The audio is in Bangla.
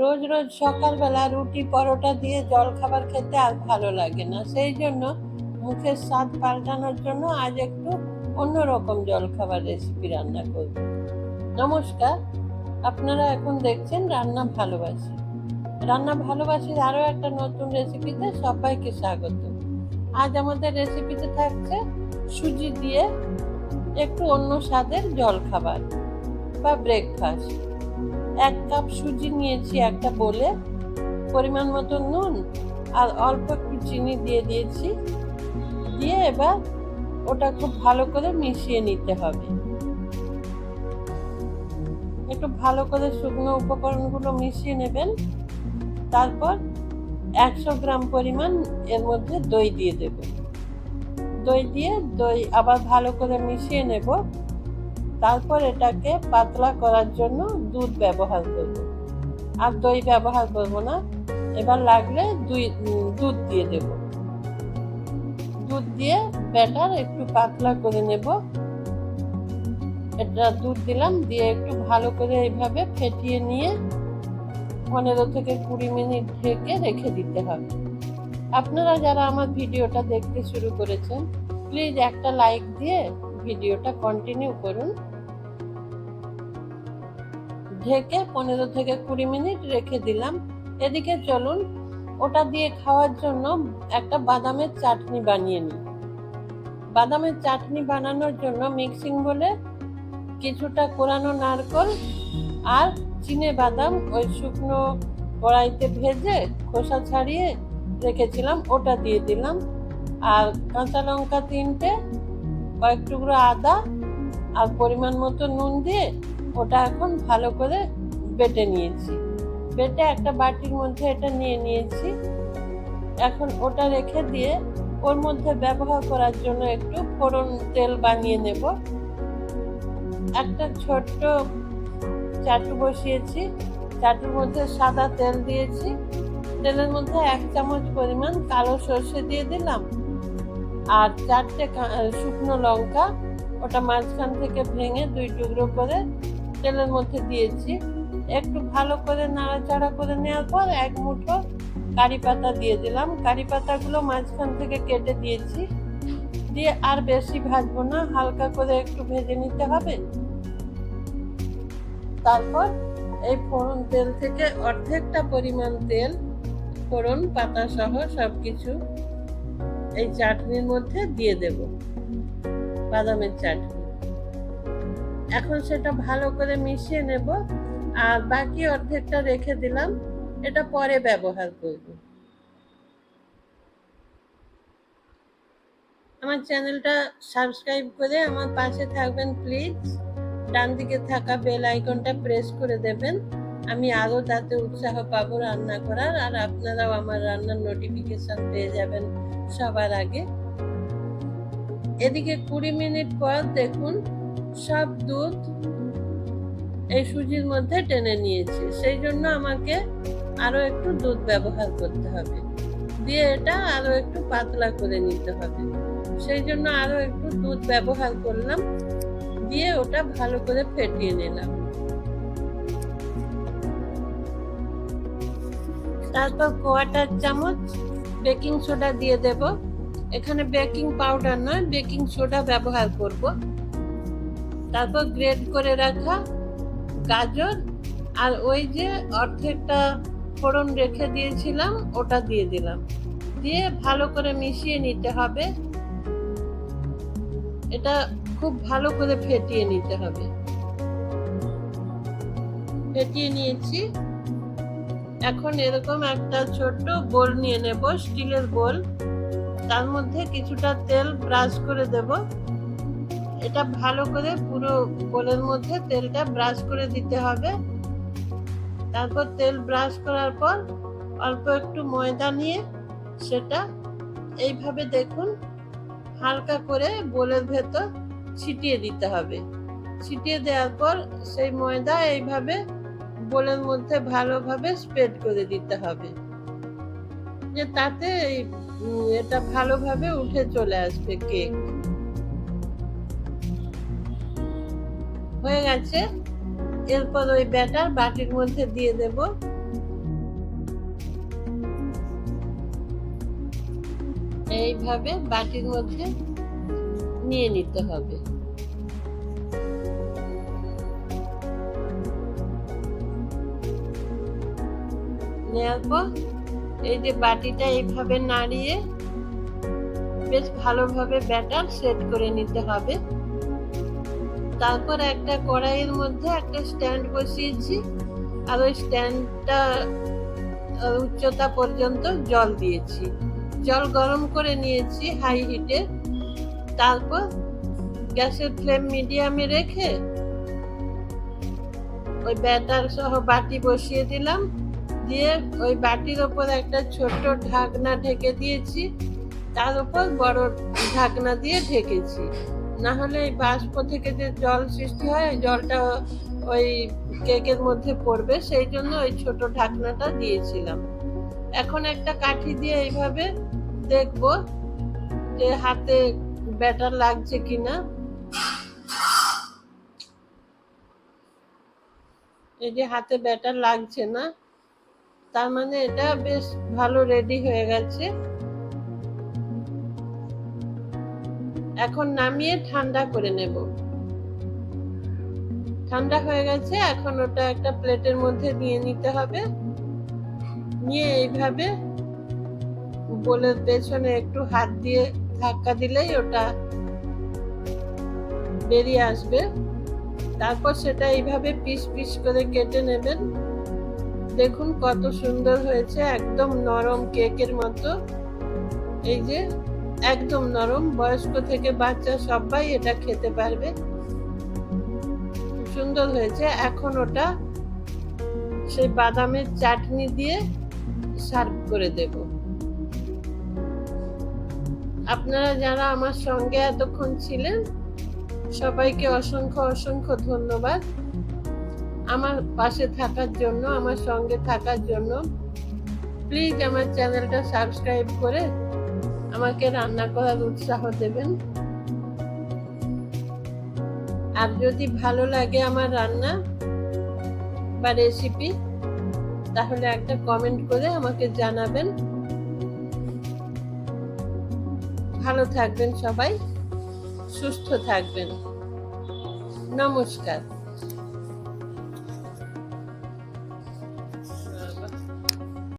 রোজ রোজ সকালবেলা রুটি, পরোটা দিয়ে জল খাবার খেতে আর ভালো লাগে না। সেই জন্য মুখের স্বাদ পাল্টানোর জন্য আজ একটু অন্যরকম জল খাবার রেসিপি রান্না করব। নমস্কার, আপনারা এখন দেখছেন রান্না ভালোবাসি। রান্না ভালোবাসির আরও একটা নতুন রেসিপিতে সবাইকে স্বাগত। আজ আমাদের রেসিপিতে থাকছে সুজি দিয়ে একটু অন্য স্বাদের জল খাবার বা ব্রেকফাস্ট এক কাপ সুজি নিয়েছি, একটা বলে, পরিমাণ মতো নুন আর অল্প একটু চিনি দিয়ে দিয়েছি। দিয়ে এবার ওটা খুব ভালো করে মিশিয়ে নিতে হবে। একটু ভালো করে শুকনো উপকরণগুলো মিশিয়ে নেবেন। তারপর একশো গ্রাম পরিমাণ এর মধ্যে দই দিয়ে দেব। দই দিয়ে দই আবার ভালো করে মিশিয়ে নেব। তারপর এটাকে পাতলা করার জন্য দুধ ব্যবহার করব। আর দই ব্যবহার করব না। এবার লাগলে দুই দুধ দিয়ে দেব। দুধ দিয়ে ব্যাটার একটু পাতলা করে নেব। এটা দুধ দিলাম, দিয়ে একটু ভালো করে এইভাবে ফেটিয়ে নিয়ে পনেরো থেকে কুড়ি মিনিট ঢেকে রেখে দিতে হবে। আপনারা যারা আমার ভিডিওটা দেখতে শুরু করেছেন, প্লিজ একটা লাইক দিয়ে ভিডিওটা কন্টিনিউ করুন। ঢেকে পনেরো থেকে কুড়ি মিনিট রেখে দিলাম। এদিকে চলুন, ওটা দিয়ে খাওয়ার জন্য একটা বাদামের চাটনি বানিয়ে নিই। বাদামের চাটনি বানানোর জন্য মিক্সিং বলে কিছুটা কোরানো নারকল আর চিনে বাদাম ওই শুকনো কড়াইতে ভেজে খোসা ছাড়িয়ে রেখেছিলাম, ওটা দিয়ে দিলাম। আর কাঁচা লঙ্কা তিনটে, কয়েক টুকরো আদা আর পরিমাণ মতো নুন দিয়ে ওটা এখন ভালো করে বেটে নিয়েছি। বেটে একটা বাটির মধ্যে এটা নিয়ে নিয়েছি। এখন ওটা রেখে দিয়ে ওর মধ্যে ব্যবহার করার জন্য একটু ফোড়ন তেল বানিয়ে নেব। একটা ছোট্ট চাটু বসিয়েছি। চাটুর মধ্যে সাদা তেল দিয়েছি। তেলের মধ্যে এক চামচ পরিমাণ কালো সর্ষে দিয়ে দিলাম। আর চারটে শুকনো লঙ্কা, ওটা মাঝখান থেকে ভেঙে দুই টুকরো করে তেলের মধ্যে দিয়েছি। একটু ভালো করে নাড়াচাড়া করে নেওয়ার পর এক মুঠো কারি পাতা দিয়ে দিলাম। কারি পাতাগুলো মাঝখান থেকে কেটে দিয়েছি। দিয়ে আর বেশি ভাজবো না, হালকা করে একটু ভেজে নিতে হবে। তারপর এই ফোড়ন তেল থেকে অর্ধেকটা পরিমাণ তেল, ফোড়ন, পাতা সহ সব কিছু এই চাটনির মধ্যে দিয়ে দেব। বাদামের চাটনি। এখন সেটা ভালো করে মিশিয়ে নেব, আর বাকি অর্ধেকটা রেখে দিলাম। এটা পরে ব্যবহার করব। আমার চ্যানেলটা সাবস্ক্রাইব করে আমার পাশে থাকবেন, প্লিজ। ডান দিকে থাকা বেল আইকনটা প্রেস করে দেবেন। আমি আরও তাতে উৎসাহ পাবো রান্না করার, আর আপনারাও আমার রান্নার নোটিফিকেশন পেয়ে যাবেন সবার আগে। এদিকে কুড়ি মিনিট পর দেখুন সব দুধ এই সুজির মধ্যে টেনে নিয়েছে। সেই জন্য আমাকে আরও একটু দুধ ব্যবহার করতে হবে। দিয়ে এটা আরও একটু পাতলা করে নিতে হবে। সেই জন্য আরও একটু দুধ ব্যবহার করলাম। দিয়ে ওটা ভালো করে ফেটিয়ে নিলাম। তারপর কোয়াটার চামচ, বেকিং সোডা দিয়ে দেব। এখানে বেকিং পাউডার নয়, বেকিং সোডা ব্যবহার করব। তারপর গ্রেড করে রাখা গাজর আর ওই যে অর্ধেকটা ফোড়ন রেখে দিয়েছিলাম, ওটা দিয়ে দিলাম। দিয়ে ভালো করে মিশিয়ে নিতে হবে। এটা খুব ভালো করে ফেটিয়ে নিতে হবে। ফেটিয়ে নিয়েছি। এখন এরকম একটা ছোট্ট বোল নিয়ে নেব, স্টিলের বোল। তার মধ্যে কিছুটা তেল ব্রাশ করে দেব। এটা ভালো করে পুরো বোলের মধ্যে তেলটা ব্রাশ করে দিতে হবে। তারপর তেল ব্রাশ করার পর অল্প একটু ময়দা নিয়ে সেটা এইভাবে দেখুন হালকা করে বোলের ভেতর ছিটিয়ে দিতে হবে। ছিটিয়ে দেওয়ার পর সেই ময়দা এইভাবে বোলের মধ্যে ভালোভাবে স্প্রেড করে দিতে হবে। যে তাতে এটা ভালোভাবে উঠে চলে আসবে কেক। হয়ে গেছে। এরপর ওই ব্যাটার বাটির মধ্যে দিয়ে দেব। এইভাবে বাটির মধ্যে নিয়ে নিতে হবে। নেওয়ার পর এই যে বাটিটা এইভাবে নাড়িয়ে বেশ ভালোভাবে ব্যাটার সেট করে নিতে হবে। তারপর একটা কড়াইয়ের মধ্যে একটা স্ট্যান্ড বসিয়েছি আর ওই স্ট্যান্ডটা উচ্চতা পর্যন্ত জল দিয়েছি। জল গরম করে নিয়েছি হাই হিটে তারপর গ্যাসের ফ্লেম মিডিয়ামে রেখে ওই ব্যাটার সহ বাটি বসিয়ে দিলাম। দিয়ে ওই বাটির ওপর একটা ছোট্ট ঢাকনা ঢেকে দিয়েছি। তার উপর বড় ঢাকনা দিয়ে ঢেকেছি। না হলে এই বাষ্প থেকে যে জল সৃষ্টি হয়, ওই জলটা ওই কেকের মধ্যে পড়বে, সেই জন্য ওই ছোট ঢাকনাটা দিয়েছিলাম। এখন একটা কাঠি দিয়ে এইভাবে দেখব যে হাতে ব্যাটার লাগছে কিনা। এই যে হাতে ব্যাটার লাগছে না, তার মানে এটা বেশ ভালো রেডি হয়ে গেছে। এখন নামিয়ে ঠান্ডা করে নেব। ঠান্ডা হয়ে গেছে, এখন ওটা একটা প্লেটের মধ্যে নিয়ে নিতে হবে। নিয়ে এইভাবে বোলের পেছনে একটু হাত দিয়ে ধাক্কা দিলেই ওটা বেরিয়ে আসবে। তারপর সেটা এইভাবে পিস পিস করে কেটে নেবেন। দেখুন কত সুন্দর হয়েছে, একদম নরম কেকের মতো। এই যে একদম নরম, বয়স্ক থেকে বাচ্চা সবাই এটা খেতে পারবে। সুন্দর হয়েছে। এখন ওটা সেই বাদামের চাটনি দিয়ে সার্ভ করে দেব। আপনারা যারা আমার সঙ্গে এতক্ষণ ছিলেন, সবাইকে অসংখ্য অসংখ্য ধন্যবাদ। আমার পাশে থাকার জন্য, আমার সঙ্গে থাকার জন্য প্লিজ আমার চ্যানেলটা সাবস্ক্রাইব করে আমাকে রান্না করার উৎসাহ দেবেন। আর যদি ভালো লাগে আমার রান্না বা রেসিপি তাহলে একটা কমেন্ট করে আমাকে জানাবেন। ভালো থাকবেন সবাই, সুস্থ থাকবেন। নমস্কার।